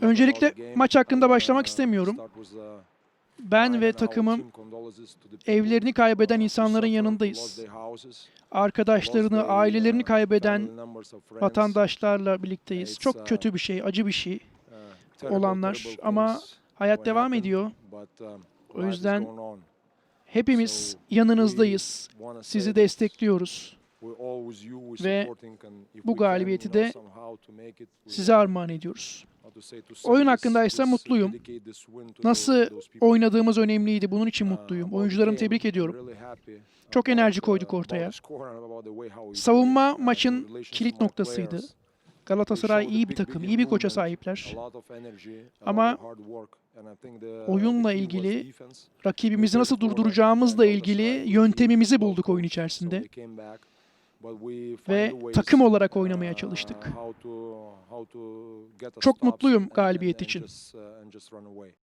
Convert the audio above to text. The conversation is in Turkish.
Öncelikle maç hakkında başlamak istemiyorum. Ben ve takımım evlerini kaybeden insanların yanındayız. Arkadaşlarını, ailelerini kaybeden vatandaşlarla birlikteyiz. Çok kötü bir şey, acı bir şey. olanlar ama hayat devam ediyor. O yüzden Hepimiz yanınızdayız. Sizi destekliyoruz. Ve bu galibiyeti de Size armağan ediyoruz. Oyun hakkında ise mutluyum. Nasıl oynadığımız önemliydi. Bunun için mutluyum. Oyuncularımı tebrik ediyorum. Çok enerji koyduk ortaya. Savunma maçın kilit noktasıydı. Galatasaray iyi bir takım, iyi bir koça sahipler. Ama oyunla ilgili, rakibimizi nasıl durduracağımızla ilgili yöntemimizi bulduk oyun içerisinde. Ve takım olarak oynamaya çalıştık. Çok mutluyum galibiyet için.